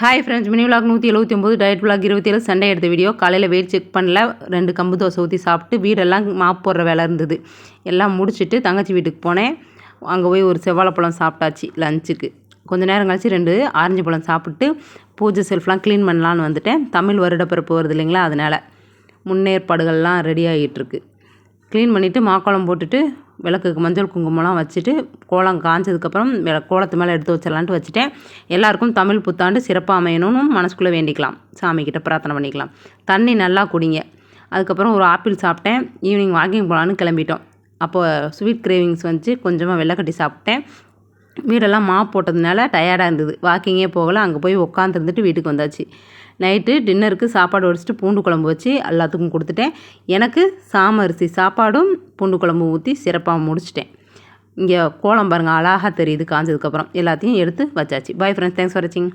Hi friends mini vlog நூற்றி எழுபத்தி ஒம்பது டயட் விளாக் இருபத்தி ஏழு சண்டே எடுத்த வீடியோ காலையில் வெயிட் செக் பண்ணல ரெண்டு கம்பு தோசை ஊற்றி சாப்பிட்டு வீடெல்லாம் மாப் போடுற வேலை இருந்தது. எல்லாம் முடிச்சுட்டு தங்கச்சி வீட்டுக்கு போனேன். அங்கே போய் ஒரு செவ்வாழைப்பழம் சாப்பிட்டாச்சு லஞ்சுக்கு கொஞ்ச நேரம் கழிச்சு ரெண்டு ஆரஞ்சு பழம் சாப்பிட்டு பூஜை செல்ஃப்லாம் க்ளீன் பண்ணலான்னு வந்துட்டேன். தமிழ் வருடப்பிறப்பு வருது இல்லைங்களா அதனால் முன்னேற்பாடுகள்லாம் ரெடி ஆகிட்டுருக்கு க்ளீன் பண்ணிவிட்டு மாக்கோளம் போட்டுட்டு விளக்குக்கு மஞ்சள் குங்குமம்லாம் வச்சுட்டு கோலம் காஞ்சதுக்கப்புறம் கோலத்து மேலே எடுத்து வச்சிடலான்ட்டு வச்சுட்டேன். எல்லாருக்கும் தமிழ் புத்தாண்டு சிறப்பாக அமையணும்னு மனசுக்குள்ளே வேண்டிக்கலாம். சாமிக்கிட்ட பிரார்த்தனை பண்ணிக்கலாம். தண்ணி நல்லா குடிங்க. அதுக்கப்புறம் ஒரு ஆப்பிள் சாப்பிட்டேன். ஈவினிங் வாக்கிங் போகலான்னு கிளம்பிட்டோம். அப்போ ஸ்வீட் கிரேவிங்ஸ் வந்து கொஞ்சமாக வெள்ளைக்கட்டி சாப்பிட்டேன். வீடெல்லாம் மாப் போட்டதுனால டயர்டாக இருந்தது. வாக்கிங்கே போகலை அங்கே போய் உட்காந்துருந்துட்டு வீட்டுக்கு வந்தாச்சு. நைட்டு டின்னருக்கு சாப்பாடு வடிச்சிட்டு பூண்டு குழம்பு வச்சு எல்லாத்துக்கும் கொடுத்துட்டேன். எனக்கு சாமரிசி சாப்பாடும் பூண்டு குழம்பு ஊற்றி சிறப்பாக முடிச்சிட்டேன். இங்கே கோலம் பாருங்கள் அழகாக தெரியுது காஞ்சதுக்கப்புறம் எல்லாத்தையும் எடுத்து வச்சாச்சு. பாய் ஃப்ரெண்ட்ஸ் தேங்க்ஸ் ஃபார் வாட்சிங்